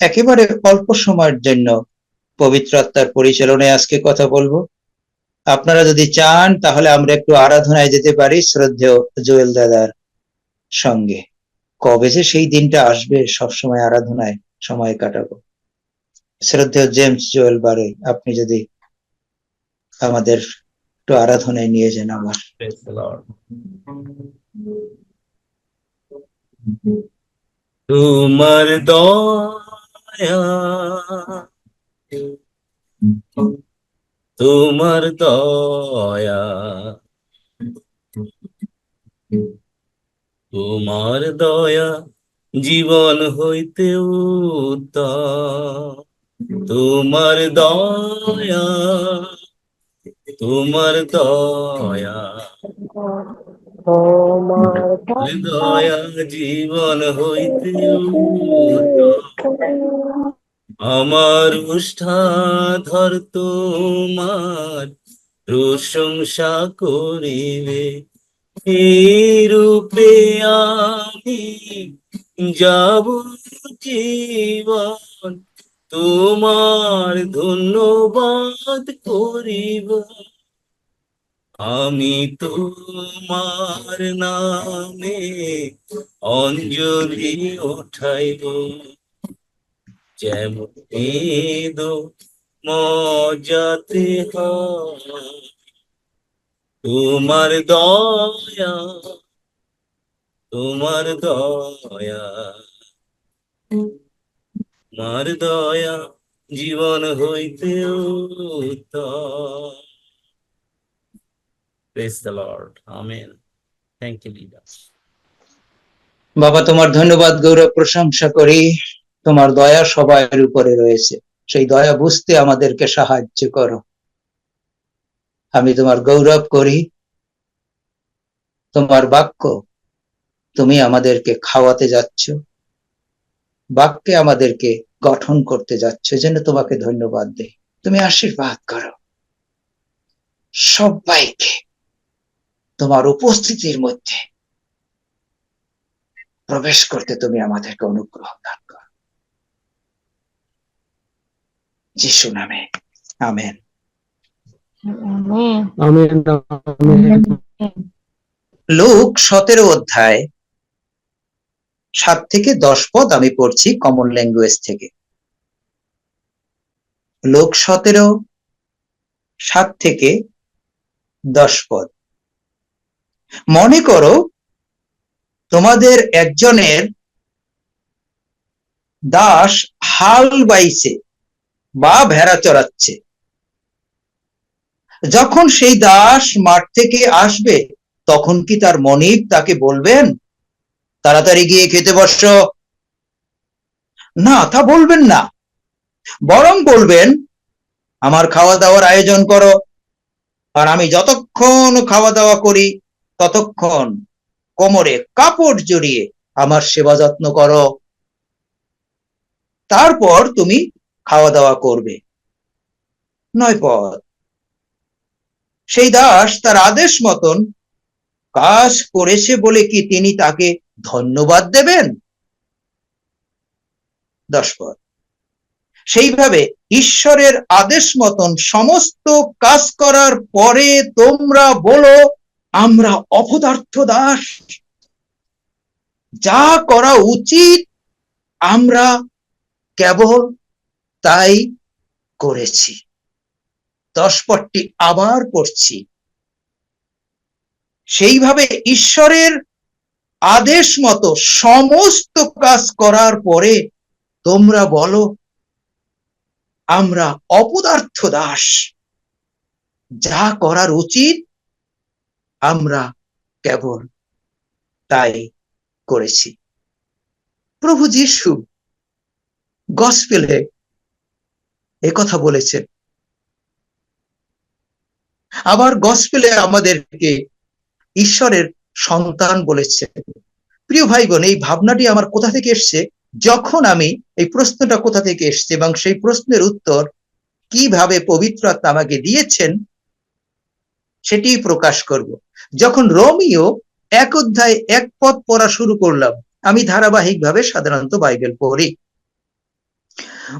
একেবারে অল্প সময়ের জন্য পবিত্র আত্মার পরিচালনায় আজকে কথা বলব। আপনারা যদি চান, তাহলে আমরা একটু আরাধনায় যেতে পারি শ্রদ্ধেয় জুয়েল দাদার সঙ্গে। কবে যে সেই দিনটা আসবে, সবসময় আরাধনায় সময় কাটাবো। শ্রদ্ধেয় জেমস জুয়েল বারে, আপনি যদি আমাদের একটু আরাধনায় নিয়ে যান আমার. তোমার দয়া তোমার দয়া তোমার দয়া জীবন হইতে উত্তম তোমার দয়া তোমার দয়া তোমার দয়া জীবন হইতে উত্তম। আমার উষ্ঠাধর তোমার প্রশংসা করিবে। রূপে আমি যাব জীবন? তোমার ধন্যবাদ করিব। আমি তোমার নামে অঞ্জলি উঠাইব। যেমন মজাতে তোমার দয়া তোমার দয়া তোমার দয়া জীবন হইতে. বাবা, তোমার ধন্যবাদ, গৌরব, প্রশংসা করি। তোমার দয়া সবার উপরে রয়েছে। সেই দয়া বুঝতে আমাদেরকে সাহায্য করো। আমি তোমার গৌরব করি। তোমার বাক্য তুমি আমাদেরকে খাওয়াতে যাচ্ছ। বাক্যে আমাদেরকে গঠন করতে যাচ্ছ, যেন তোমাকে ধন্যবাদ দেই। তুমি আশীর্বাদ করো। সবাইকে তোমার উপস্থিতির মধ্যে প্রবেশ করতে তুমি আমাদেরকে অনুগ্রহ দান করো যিশু নামে আমেন লুক সতেরো অধ্যায় সাত থেকে দশ পদ আমি পড়ছি কমন ল্যাঙ্গুয়েজ থেকে। লোক সতেরো সাত থেকে দশ পদ। মনে করো তোমাদের একজনের দাস হাল বাইছে। বা ভেড়া চড়াচ্ছে। যখন সেই দাস মাঠ থেকে আসবে, তখন কি তার মনিব তাকে বলবেন, তাড়াতাড়ি গিয়ে খেতে বসছ না, তা বলবেন না। বরং বলবেন, আমার খাওয়া দাওয়ার আয়োজন করো। আর আমি যতক্ষণ খাওয়া দাওয়া করি, ততক্ষণ কোমরে কাপড় জড়িয়ে আমার সেবা যত্ন করো। তারপর তুমি খাওয়া দাওয়া করবে। নয় পদ সেই দাস তার আদেশ মতন কাজ করেছে বলে কি তিনি তাকে ধন্যবাদ দেবেন? দশ পদ সেইভাবে ঈশ্বরের আদেশ মতন সমস্ত কাজ করার পরে তোমরা বলো, আমরা অপদার্থ দাস। যা করা উচিত, আমরা কেবল তাই করেছি। দশ পদটি আবার পড়ছি। সেইভাবে ঈশ্বরের আদেশ মতো সমস্ত কাজ করার পরে তোমরা বলো, আমরা অপদার্থ দাস। যা করার উচিত আমরা কেবল তাই করেছি। প্রভু যিশু গসপেলে কথা বলেছেন। আবার গসপেলে আমাদেরকে ঈশ্বরের সন্তান বলেছেন। প্রিয় ভাই বোন এই ভাবনাটি আমার কোথা থেকে এসছে? যখন আমি এই প্রশ্নটা কোথা থেকে এসছে এবং সেই প্রশ্নের উত্তর কীভাবে পবিত্র আত্মা আমাকে দিয়েছেন, সেটি প্রকাশ করব। যখন রোমিও এক অধ্যায় এক পদ পড়া শুরু করলাম, আমি ধারাবাহিকভাবে সাধারণত বাইবেল পড়ি।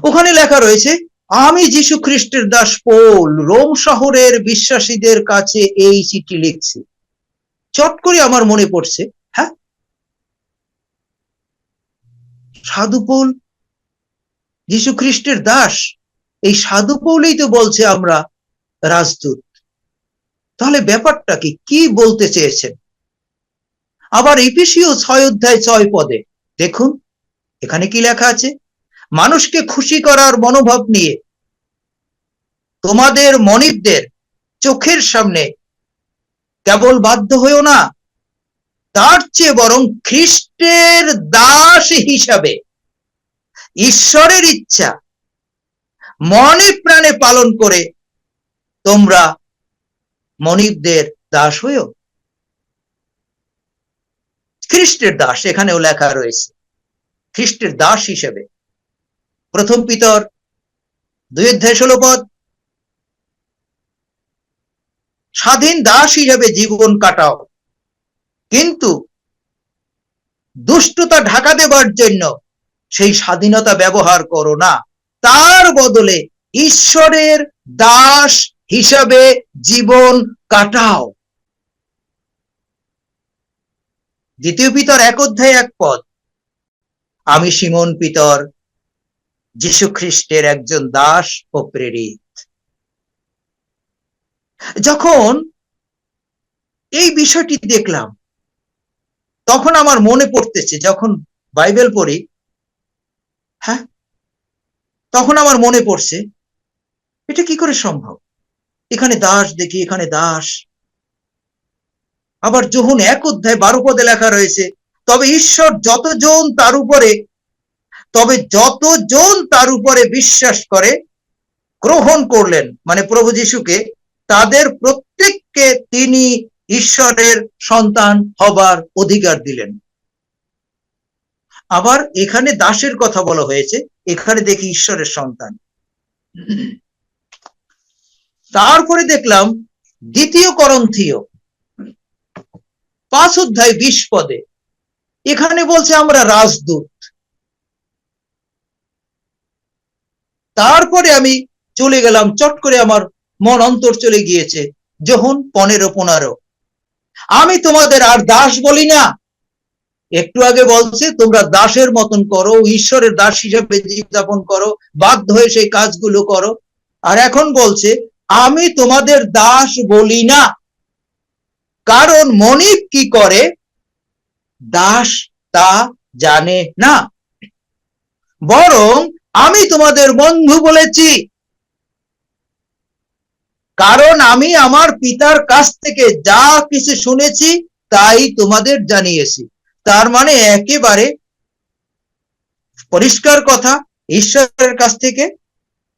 ওখানে লেখা রয়েছে আমি যীশু খ্রিস্টের দাস পৌল রোম শহরের বিশ্বাসীদের কাছে এই চিঠি লিখছি। চট করে আমার মনে পড়ছে হ্যাঁ? সাধু পৌল যীশু খ্রিস্টের দাস, এই সাধু পৌলেই তো বলছে আমরা রাজদূত। তাহলে ব্যাপারটা কি কি বলতে চেয়েছেন? আবার এপিসিও ছয় অধ্যায় ছয় পদে, দেখুন, এখানে কি লেখা আছে? মানুষকে খুশি করার মনোভাব নিয়ে। তোমাদের মনিবদের চোখের সামনে কেবল বাধ্য হয়েও না, তার চেয়ে বরং খ্রিস্টের দাস হিসাবে ঈশ্বরের ইচ্ছা মনে প্রাণে পালন করে তোমরা মনিবদের দাস হয়েও খ্রিস্টের দাস এখানেও লেখা রয়েছে। খ্রিস্টের দাস হিসেবে প্রথম পিতর, দুই অধ্যায় ষোলো পদ। স্বাধীন দাস হিসাবে জীবন কাটাও। কিন্তু দুষ্টতা ঢাকা দেবার জন্য সেই স্বাধীনতা ব্যবহার করো না। তার বদলে ঈশ্বরের দাস হিসাবে জীবন কাটাও। দ্বিতীয় পিতর এক অধ্যায় এক পদ। আমি সিমন পিতর যীশু খ্রিস্টের একজন দাস ও প্রেরিত। যখন এই বিষয়টি দেখলাম, তখন আমার মনে পড়তেছে, যখন বাইবেল পড়ি হ্যাঁ? তখন আমার মনে পড়ছে, এটা কি করে সম্ভব? এখানে দাস দেখি, এখানে দাস। আবার যখন এক অধ্যায় বারো পদে লেখা রয়েছে, তবে ঈশ্বর যতজন তার উপরে তবে যতজন তার উপরে বিশ্বাস করে, গ্রহণ করলেন মানে প্রভু যিশুকে, তাদের প্রত্যেককে তিনি ঈশ্বরের সন্তান হবার অধিকার দিলেন। আবার এখানে দাসের কথা বলা হয়েছে, এখানে দেখি ঈশ্বরের সন্তান। তারপরে দেখলাম, দ্বিতীয় করন্থীয়, পাঁচ অধ্যায় বিশ পদে, এখানে বলছে আমরা রাজদূত। তারপরে আমি চলে গেলাম, চট করে আমার মন অন্তর চলে গিয়েছে, যখন পনেরো পনেরো। আমি তোমাদের আর দাস বলি না। একটু আগে বলছে, তোমরা দাসের মতন করো, ঈশ্বরের দাস হিসেবে জীবযাপন করো, বাধ্য হয়ে সেই কাজগুলো করো। আর এখন বলছে, আমি তোমাদের দাস বলি না। কারণ মনিব কি করে? দাস তা জানে না। বরং আমি তোমাদের বন্ধু বলেছি। কারণ আমি আমার পিতার কাছ থেকে যা কিছু শুনেছি, তাই তোমাদের জানিয়েছি। তার মানে একেবারে পরিষ্কার কথা, ঈশ্বরের কাছ থেকে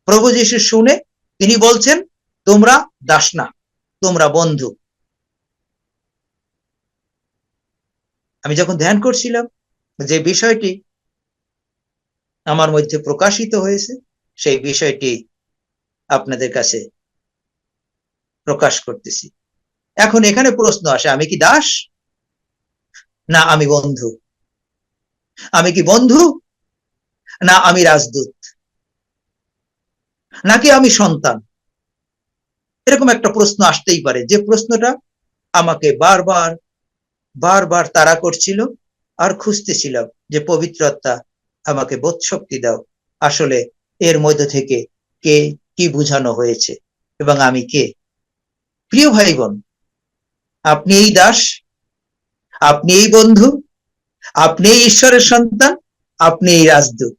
প্রভু যিশু শুনে তিনি বলছেন, তোমরা দাস না, তোমরা বন্ধু। আমি যখন ধ্যান করছিলাম, যে বিষয়টি আমার মধ্যে প্রকাশিত হয়েছে, সেই বিষয়টি আপনাদের কাছে প্রকাশ করতেছি। এখন এখানে প্রশ্ন আসে, আমি কি দাস? না, আমি বন্ধু। আমি কি বন্ধু? না, আমি রাজদূত। নাকি আমি সন্তান? এরকম একটা প্রশ্ন আসতেই পারে। যে প্রশ্নটা আমাকে বারবার বারবার তাড়া করছিল আর খুঁজতেছিলাম যে পবিত্রতা আমাকে বোধ শক্তি দাও। আসলে এর মধ্যে থেকে কে কি বুঝানো হয়েছে এবং আমি কে? প্রিয় ভাই বোন আপনি এই দাস? আপনি এই বন্ধু? আপনি এই ঈশ্বরের সন্তান? আপনি এই রাজদূত?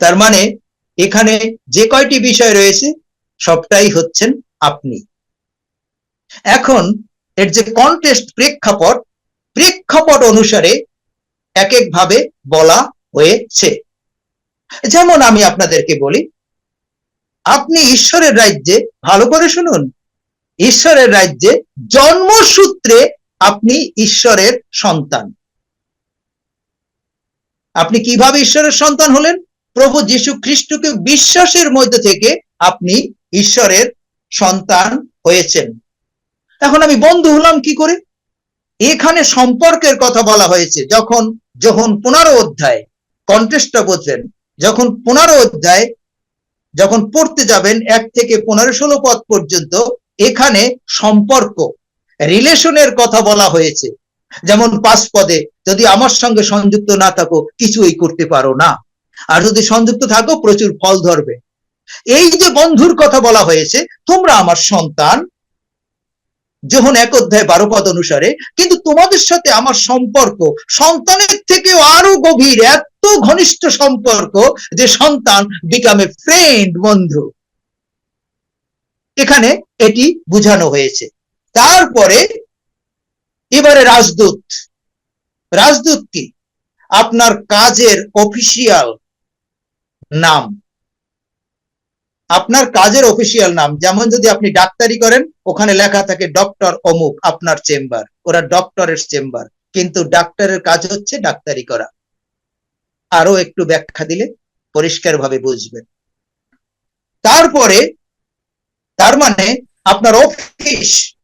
তার মানে এখানে যে কয়টি বিষয় রয়েছে, সবটাই হচ্ছেন আপনি। এখন এর যে কন্টেস্ট প্রেক্ষাপট প্রেক্ষাপট অনুসারে এক এক ভাবে বলা হয়েছে। যেমন আমি আপনাদেরকে বলি, আপনি ঈশ্বরের রাজ্যে, ভালো করে শুনুন, ঈশ্বরের রাজ্যে জন্মসূত্রে আপনি ঈশ্বরের সন্তান। আপনি কীভাবে ঈশ্বরের সন্তান হলেন? প্রভু যীশু খ্রিস্টকে বিশ্বাসের মধ্যে থেকে আপনি ঈশ্বরের সন্তান হয়েছেন। এখন আমি বন্ধু হলাম কি করে? এখানে সম্পর্কের কথা বলা হয়েছে, যখন যখন পনেরো অধ্যায় কন্টেস্টটা বুঝলেন যখন পনেরো অধ্যায় যখন পড়তে যাবেন এক থেকে পনেরো ষোলো পদ পর্যন্ত, এখানে সম্পর্ক রিলেশনের কথা বলা হয়েছে। যেমন পাঁচ পদে, যদি আমার সঙ্গে সংযুক্ত না থাকো, কিছুই করতে পারো না। আর যদি সংযুক্ত থাকো, প্রচুর ফল ধরবে। এই যে বন্ধুর কথা বলা হয়েছে, তোমরা আমার সন্তান, যখন এক অধ্যায় বারো পদ অনুসারে, কিন্তু তোমাদের সাথে আমার সম্পর্ক, সন্তানের থেকেও আরও গভীর, এত ঘনিষ্ঠ সম্পর্ক যে সন্তান বিকামে ফ্রেন্ড বন্ধু। এখানে এটি বুঝানো হয়েছে। তারপরে এবারে রাজদূত। রাজদূত কি? আপনার কাজের অফিসিয়াল নাম। আপনার কাজের অফিসিয়াল নাম। যেমন যদি আপনি ডাক্তারি করেন, ওখানে লেখা থাকে ডক্টর অমুক, আপনার চেম্বার ওরা ডক্টরের চেম্বার কিন্তু ডাক্তারের কাজ হচ্ছে ডাক্তারি করা। আরও একটু ব্যাখ্যা দিলে পরিষ্কারভাবে বুঝবেন। তারপরে, তার মানে আপনার অফিস,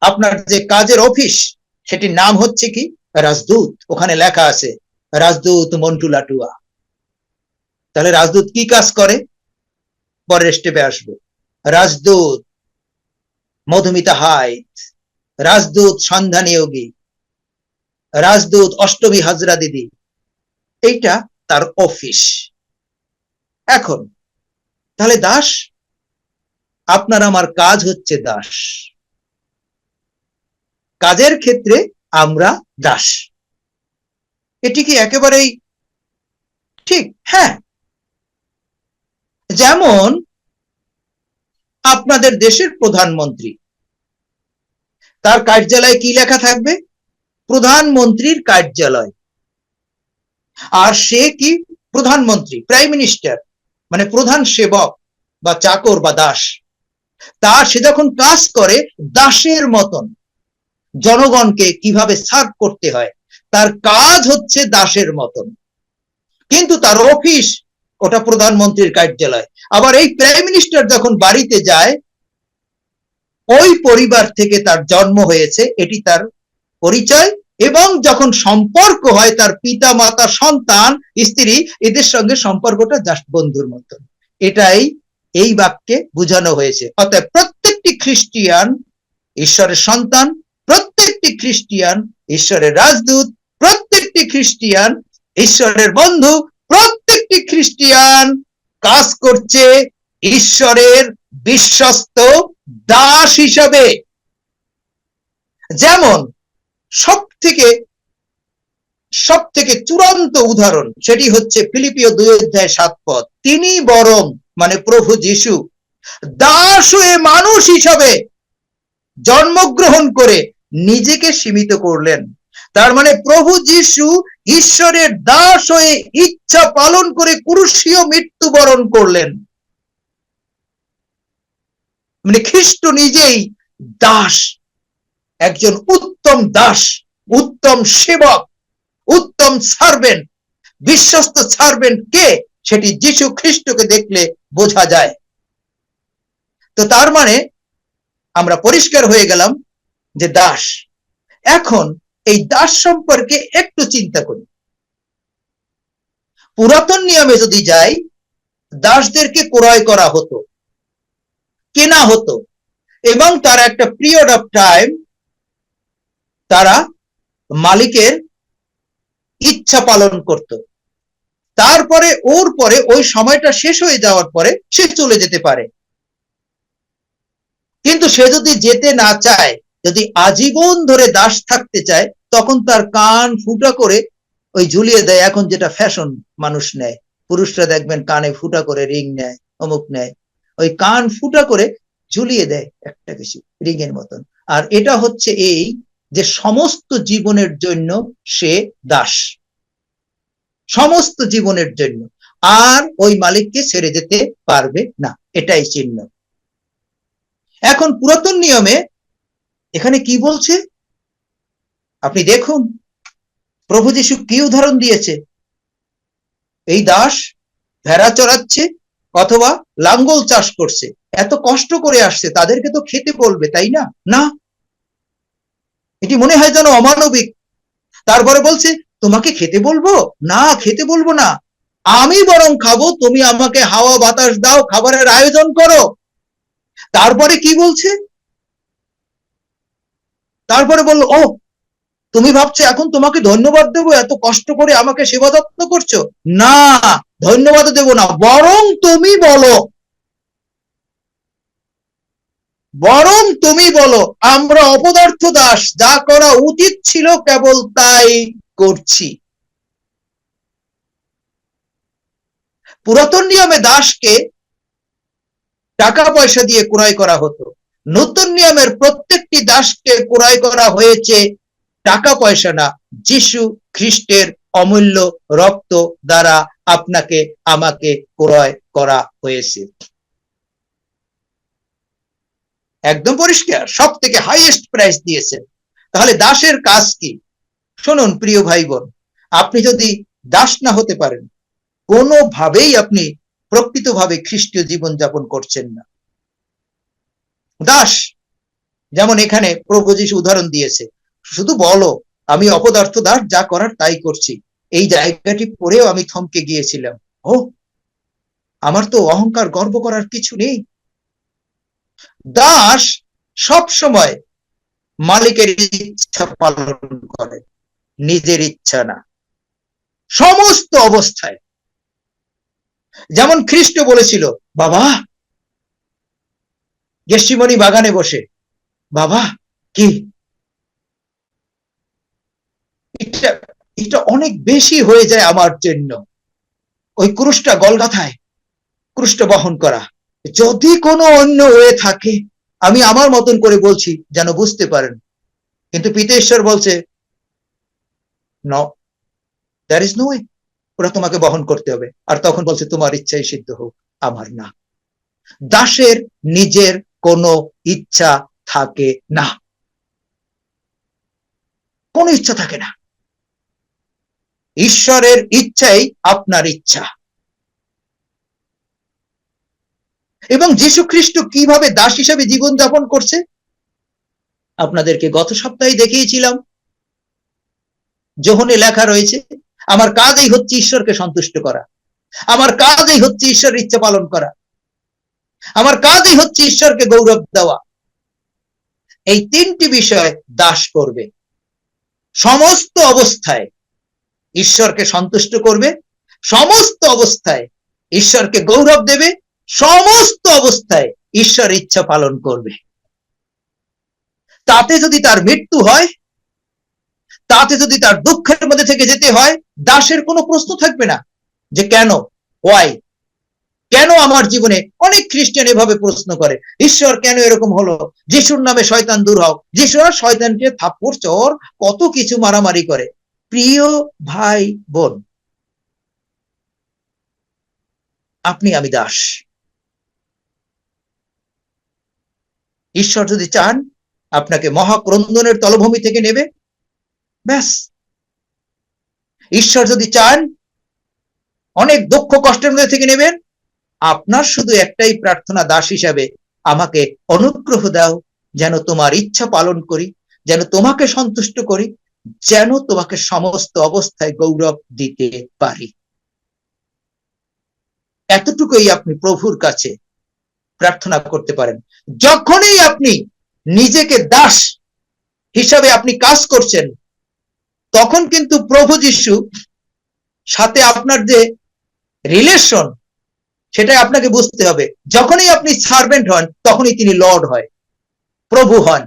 আপনার যে কাজের অফিস, সেটির নাম হচ্ছে কি? রাজদূত। ওখানে লেখা আছে, রাজদূত মন্টু লাটুয়া। তাহলে রাজদূত কি কাজ করে? পরের স্টেপে আসব। রাজদূত মধুমিতা হাইত রাজদূত সন্ধ্যা নিয়োগী, রাজদূত অষ্টমী হাজরা দিদি। এইটা তার অফিস এখন, তাহলে দাস, আপনার আমার কাজ হচ্ছে দাস। কাজের ক্ষেত্রে আমরা দাস। এটি কি একেবারেই ঠিক? হ্যাঁ। যেমন, আপনাদের দেশের প্রধানমন্ত্রী। তার কার্যালয়ে কি লেখা থাকবে? প্রধানমন্ত্রীর কার্যালয়। আর সে কি? প্রধানমন্ত্রী প্রাইম মিনিস্টার মানে প্রধান সেবক বা চাকর বা দাস। তার সে যখন কাজ করে, দাসের মতন জনগণকে কীভাবে সার্ভ করতে হয়, তার কাজ হচ্ছে দাসের মতন। কিন্তু তার অফিস ওটা প্রধানমন্ত্রীর কার্যালয়। আবার এই প্রাইম মিনিস্টার যখন বাড়িতে যায়, ওই পরিবার থেকে তার জন্ম হয়েছে, এটি তার পরিচয়। এবং যখন সম্পর্ক হয় তার পিতা, মাতা, সন্তান, স্ত্রী, এদের সঙ্গে সম্পর্কটা জাস্ট বন্ধুর মতন। এটাই এই বাক্যে বোঝানো হয়েছে। অতএব প্রত্যেকটি খ্রিস্টিয়ান ঈশ্বরের সন্তান, প্রত্যেকটি খ্রিস্টিয়ান ঈশ্বরের রাজদূত, প্রত্যেকটি খ্রিস্টিয়ান ঈশ্বরের বন্ধু, প্রত্যেকটি খ্রিস্টিয়ান কাজ করছে ঈশ্বরের বিশ্বস্ত দাস হিসাবে। যেমন সব থেকে সব থেকে চূড়ান্ত উদাহরণ সেটি হচ্ছে ফিলিপিও দুই অধ্যায় সাত পদ। তিনি বরং মানে প্রভু যিশু, দাস হয়ে মানুষ হিসাবে জন্মগ্রহণ করে নিজেকে সীমিত করলেন। তার মানে প্রভু যিশু ঈশ্বরের দাস হয়ে ইচ্ছা পালন করে কুরুষীয় মৃত্যুবরণ করলেন। মানে খ্রিস্ট নিজেই দাস একজন উত্তম দাস, উত্তম সেবক, উত্তম সার্ভেন্ট বিশ্বস্ত সার্ভেন্ট কে? সেটি যিশু খ্রিস্টকে দেখলে বোঝা যায়। তো তার মানে আমরা পরিষ্কার হয়ে গেলাম যে দাস। এখন এই দাস সম্পর্কে একটু চিন্তা করি। পুরাতন নিয়মে যদি যাই, দাসদেরকে ক্রয় করা হতো, কেনা হতো, এবং তার একটা পিরিয়ড অফ টাইম তারা মালিকের ইচ্ছা পালন করত। তারপরে ওর পরে ওই সময়টা শেষ হয়ে যাওয়ার পরে সে চলে যেতে পারে। কিন্তু সে যদি যেতে না চায়, যদি আজীবন ধরে দাস থাকতে চায়, তখন তার কান ফুটা করে ওই ঝুলিয়ে দেয়, এখন যেটা ফ্যাশন মানুষ নেয়। পুরুষরা দেখবেন কানে ফুটা করে রিং নেয়, অমুক নেয়। ওই কান ফুটা করে ঝুলিয়ে দেয় একটা কিছু রিং এর মতন। আর এটা হচ্ছে এই যে সমস্ত জীবনের জন্য সে দাস। সমস্ত জীবনের জন্য। আর ওই মালিককে ছেড়ে যেতে পারবে না। এটাই চিহ্ন। এখন পুরাতন নিয়মে এখানে কি বলছে? আপনি দেখুন, প্রভু যিশু কি উদাহরণ দিয়েছে? এই দাস ভেড়া চড়াচ্ছে অথবা লাঙ্গল চাষ করছে। এত কষ্ট করে আসছে, তাদেরকে তো খেতে বলবে, তাই না? না এটি মনে হয় যেন অমানবিক। তারপরে বলছে, তোমাকে খেতে বলব? না, খেতে বলব না। আমি বরং খাব, তুমি আমাকে হাওয়া বাতাস দাও, খাবারের আয়োজন করো। তারপরে কি বলছে? তারপরে বলল, ও, তুমি ভাবছ এখন তোমাকে ধন্যবাদ দেবো? এত কষ্ট করে আমাকে সেবা যত্ন করছ? না, ধন্যবাদ দেবো না, বরং তুমি বলো বরং তুমি বলো, আমরা অপদার্থ দাস, যা করা উচিত ছিল কেবল তাই করছি। পুরাতন নিয়মে দাসকে টাকা পয়সা দিয়ে ক্রয় করা হতো। নতুন নিয়মের প্রত্যেকটি দাসকে ক্রয় করা হয়েছে টাকা পয়সা না, যিশু খ্রিস্টের অমূল্য রক্ত দ্বারা আপনাকে, আমাকে ক্রয় করা হয়েছে। একদম পরিষ্কার সব থেকে হাইয়েস্ট প্রাইস দিয়েছেন। তাহলে দাসের কাজ কি? শুনুন প্রিয় ভাই বোন আপনি যদি দাস না হতে পারেন, কোনোভাবেই আপনি প্রকৃতভাবে খ্রিস্টীয় জীবন যাপন করছেন না। দাস, যেমন এখানে প্রভু যিশু উদাহরণ দিয়েছে, শুধু বলো, আমি অপদার্থ দাস, যা করার তাই করছি। এই জায়গাটি পড়েও আমি থমকে গিয়েছিলাম। ও আমার তো অহংকার গর্ব করার কিছু নেই। দাস সব সময় মালিকের ইচ্ছা পালন করে, নিজের ইচ্ছা না। সমস্ত অবস্থায়। যেমন খ্রিস্ট বলেছিল, বাবা গেষ্টিমণি বাগানে বসে, বাবা, কি? এটা অনেক বেশি হয়ে যায় আমার জন্য। ওই ক্রুশটা গলগাথায়, ক্রুশটা বহন করা। যদি কোনো অন্য হয়ে থাকে, আমি আমার মতন করে বলছি যেন বুঝতে পারেন। কিন্তু পিতেশ্বর বলছে ন দ্যার ইজ নো ওয়ে ওরা তোমাকে বহন করতে হবে। আর তখন বলছে, তোমার ইচ্ছাই সিদ্ধ হোক, আমার না। দাসের নিজের কোনো ইচ্ছা থাকে না। কোনো ইচ্ছা থাকে না। ঈশ্বরের ইচ্ছাই আপনার ইচ্ছা। এবং যীশু খ্রিস্ট কীভাবে দাস হিসেবে জীবন যাপন করছে? আপনাদেরকে গত সপ্তাহে দেখিয়েছিলাম। যোহনে লেখা রয়েছে, আমার কাজই হচ্ছে ঈশ্বরকে সন্তুষ্ট করা। আমার কাজই হচ্ছে ঈশ্বরের ইচ্ছা পালন করা। আমার কাজই হচ্ছে ঈশ্বরকে গৌরব দেওয়া। এই তিনটি বিষয় দাস করবে। সমস্ত অবস্থায় ঈশ্বরকে সন্তুষ্ট করবে। সমস্ত অবস্থায় ঈশ্বরকে গৌরব দেবে। সমস্ত অবস্থায় ঈশ্বর ইচ্ছা পালন করবে। তাতে যদি তার মৃত্যু হয়, তাতে যদি তার দুঃখের মধ্যে থেকে যেতে হয়, দাসের কোনো প্রশ্ন থাকবে না যে কেন ওয়াই কেন আমার জীবনে অনেক খ্রিস্টান এভাবে প্রশ্ন করে, ঈশ্বর কেন এরকম হলো? যিশুর নামে শয়তান দূর হোক যিশু আর শয়তানকে থাপ্পড়, চর, কত কিছু মারামারি করে। প্রিয় ভাই বোন আপনি আমি দাস। ঈশ্বর যদি চান, আপনাকে মহাক্রন্দনের তলভূমি থেকে নেবে। ব্যাস। ঈশ্বর যদি চান, অনেক দুঃখ কষ্টের মধ্যে থেকে নেবেন, আপনার শুধু একটাই প্রার্থনা দাস হিসাবে আমাকে অনুগ্রহ দাও, যেন তোমার ইচ্ছা পালন করি, যেন তোমাকে সন্তুষ্ট করি, যেন তোমাকে সমস্ত অবস্থায় গৌরব দিতে পারি। এতটুকুই আপনি প্রভুর কাছে প্রার্থনা করতে পারেন। যখনই আপনি নিজেকে দাস হিসাবে আপনি কাজ করছেন, তখন কিন্তু প্রভু যিশু সাথে আপনার যে রিলেশন সেটাই আপনাকে বুঝতে হবে। যখনই আপনি সার্ভেন্ট হন, তখনই তিনি লর্ড হয়, প্রভু হন।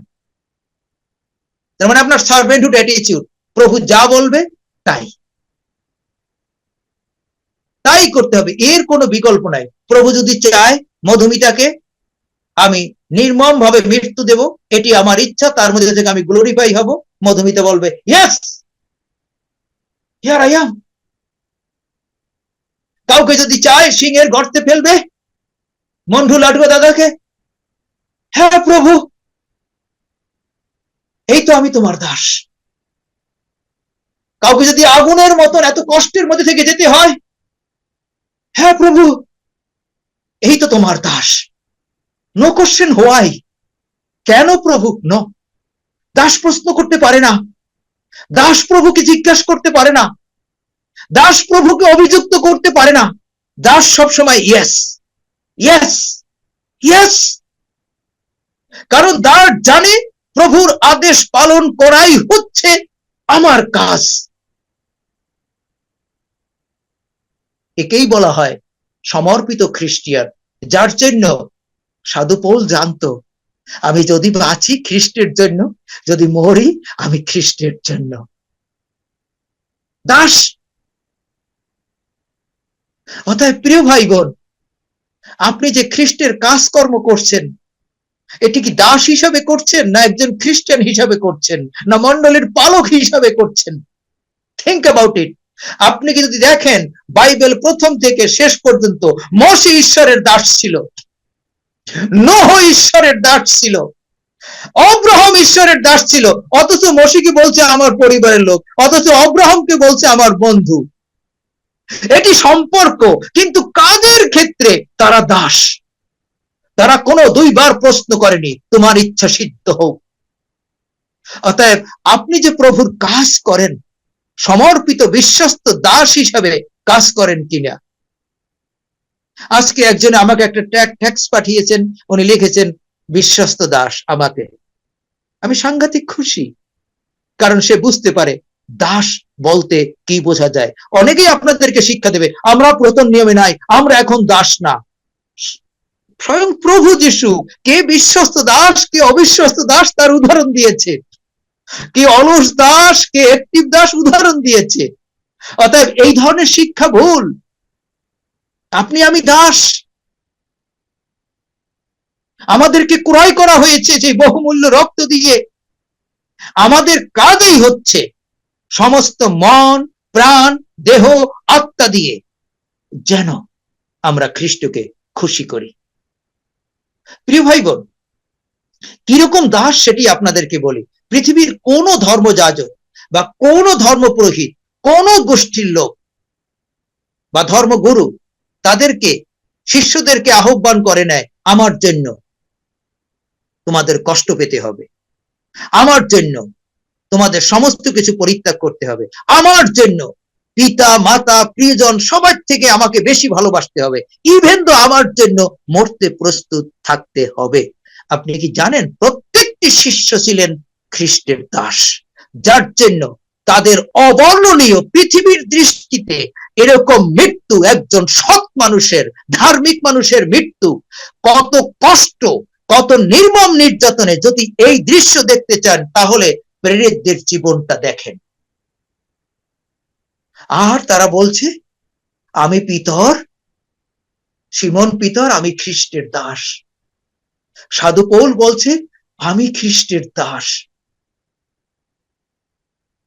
তার মানে আপনার সার্ভেন্টহুড অ্যাটিটিউড প্রভু যা বলবে তাই। তাই করতে হবে। এর কোনো বিকল্প নাই। প্রভু যদি চায় মধুমিতাকে, আমি নির্মম ভাবে মৃত্যু দেব, এটি আমার ইচ্ছা, তার মধ্যে থেকে আমি গ্লোরিফাই হব। মধুমিতা বলবে ইয়েস হিয়ার কাউকে যদি চায় সিংহের গর্তে ফেলবে, মন্ডু লাডুয়া দাদাকে হ্যাঁ প্রভু, এই তো আমি তোমার দাস। কাউকে যদি আগুনের মতন এত কষ্টের মধ্যে থেকে যেতে হয় হ্যাঁ প্রভু, এই তো তোমার দাস। নো কোশ্চেন হোয়াই কেন প্রভু? ন। দাস প্রশ্ন করতে পারে না। দাস প্রভুকে জিজ্ঞাসা করতে পারে না। দাস প্রভুকে অভিযুক্ত করতে পারে না। দাস সবসময় ইয়েস ইয়েস ইয়েস কারণ দাস জানে প্রভুর আদেশ পালন করাই হচ্ছে আমার কাজ। একেই বলা হয় সমর্পিত খ্রিস্টিয়ান, যার জন্য সাধু পৌল জানতো, আমি যদি বাঁচি খ্রিস্টের জন্য, যদি মরি, আমি খ্রিস্টের জন্য। দাস। অতএব প্রিয় ভাই বোন আপনি যে খ্রিস্টের কাজকর্ম করছেন, এটি কি দাস হিসাবে করছেন, না একজন খ্রিস্টান হিসাবে করছেন, না মন্ডলের পালক হিসাবে করছেন? থিঙ্ক অ্যাবাউট ইট আপনি কি যদি দেখেন, বাইবেল প্রথম থেকে শেষ পর্যন্ত মসি ঈশ্বরের দাস ছিল, নোহ ঈশ্বরের দাস ছিল, অব্রাহাম ঈশ্বরের দাস ছিল, অথচ মসিকে বলছে আমার পরিবারের লোক, অথচ অব্রাহামকে বলছে আমার বন্ধু? এটি সম্পর্ক, কিন্তু কাজের ক্ষেত্রে তারা দাস। তারা কোনো দুইবার প্রশ্ন করেনি, তোমার ইচ্ছা সিদ্ধ হোক। অতএব আপনি যে প্রভুর কাজ করেন সমর্পিত বিশ্বস্ত দাস হিসাবে কাজ করেন কিনা? আজকে একজন আমাকে একটা ট্যাক ট্যাক্স পাঠিয়েছেন, উনি লিখেছেন, বিশ্বস্ত দাস আমাকে। আমি সাংঘাতিক খুশি, কারণ সে বুঝতে পারে দাস বলতে কি বোঝা যায়। অনেকেই আপনাদেরকে শিক্ষা দেবে, আমরা প্রথম নিয়মে নাই, আমরা এখন দাস না। স্বয়ং প্রভু যিশু, কে বিশ্বস্ত দাস, কে অবিশ্বস্ত দাস, তার উদাহরণ দিয়েছে। কে অলস দাস, কে অ্যাক্টিভ দাস উদাহরণ দিয়েছে। অতএব এই ধরনের শিক্ষা ভুল। আপনি আমি দাস। আমাদেরকে ক্রয় করা হয়েছে যে বহুমূল্য রক্ত দিয়ে। আমাদের কাজই হচ্ছে সমস্ত মন, প্রাণ, দেহ, আত্মা দিয়ে যেন আমরা খ্রিস্টকে খুশি করি। প্রিয় ভাই বোন, কীরকম দাস সেটি আপনাদেরকে বলি। পৃথিবীর কোন ধর্মযাজক বা কোন ধর্মপুরোহিত, কোন গোষ্ঠীর লোক বা ধর্মগুরু তাদেরকে, শিষ্যদেরকে আহ্বান করে নেয়, আমার জন্য তোমাদের কষ্ট পেতে হবে। আমার জন্য তোমাদের সমস্ত কিছু পরিত্যাগ করতে হবে। আমার জন্য পিতা, মাতা, প্রিয়জন সবার থেকে আমাকে বেশি ভালোবাসতে হবে। ইভেন তো আমার জন্য মরতে প্রস্তুত থাকতে হবে। আপনি কি জানেন? প্রত্যেকটি শিষ্য ছিলেন খ্রিস্টের দাস। যার জন্য তাদের অবর্ণনীয় পৃথিবীর দৃষ্টিতে এরকম মৃত্যু, একজন সৎ মানুষের, ধার্মিক মানুষের মৃত্যু কত কষ্ট, কত নির্মম নির্যাতনে যদি এই দৃশ্য দেখতে চান, তাহলে প্রেরিতদের জীবনটা দেখেন। আর তারা বলছে, আমি পিতর, সিমন পিতর, আমি খ্রিস্টের দাস। সাধু পৌল বলছে, আমি খ্রিস্টের দাস।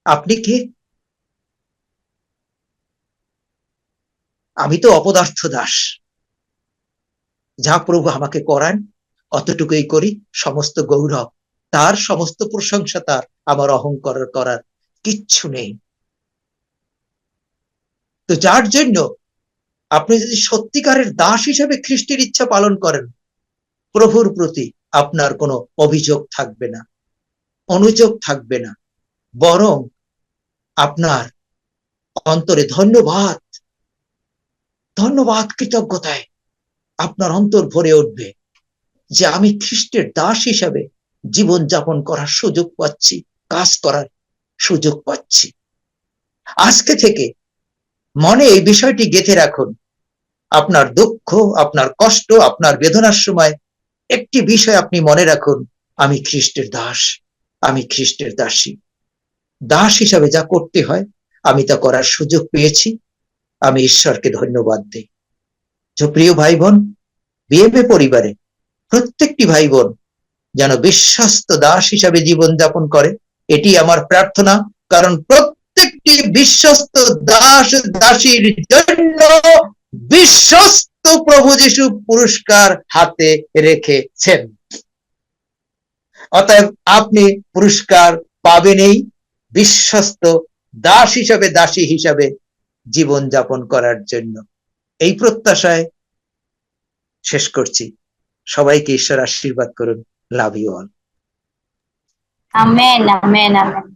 আপনি কে? আমি তো অপদার্থ দাস। যা প্রভু আমাকে করান, অতটুকুই করি, সমস্ত গৌরব। তার সমস্ত প্রশংসা তার, আমার অহংকার করার কিচ্ছু নেই। তো যার জন্য আপনি যদি সত্যিকারের দাস হিসেবে খ্রিস্টের ইচ্ছা পালন করেন, প্রভুর প্রতি আপনার কোনো অভিযোগ থাকবে না, অনুযোগ থাকবে না। বরং আপনার অন্তরে ধন্যবাদ। ধন্যবাদ, কৃতজ্ঞতায় আপনার অন্তর ভরে উঠবে যে আমি খ্রিস্টের দাস হিসাবে জীবন যাপন করার সুযোগ পাচ্ছি, কাজ করার সুযোগ পাচ্ছি। আজকে থেকে মনে এই বিষয়টি গেঁথে রাখুন। আপনার দুঃখ, আপনার কষ্ট, আপনার বেদনার সময় একটি বিষয় আপনি মনে রাখুন, আমি খ্রিস্টের দাস, আমি খ্রিস্টের দাসী। দাস হিসাবে যা করতে হয়, আমি তা করার সুযোগ পেয়েছি। আমি ঈশ্বরকে ধন্যবাদ দিই। প্রিয় ভাই বোন বিএমএ পরিবারে প্রত্যেকটি ভাই বোন যেন বিশ্বস্ত দাস হিসাবে জীবন যাপন করে, এটি আমার প্রার্থনা। কারণ প্রত্যেকটি বিশ্বস্ত দাস দাসীর জন্য বিশ্বস্ত প্রভু যিশু পুরস্কার হাতে রেখেছেন। অতএব আপনি পুরস্কার পাবেনই। বিশ্বস্ত দাস হিসাবে, দাসী হিসাবে জীবন যাপন করার জন্য। এই প্রত্যাশায় শেষ করছি। সবাইকে ঈশ্বর আশীর্বাদ করুন। Love you all amen amen amen.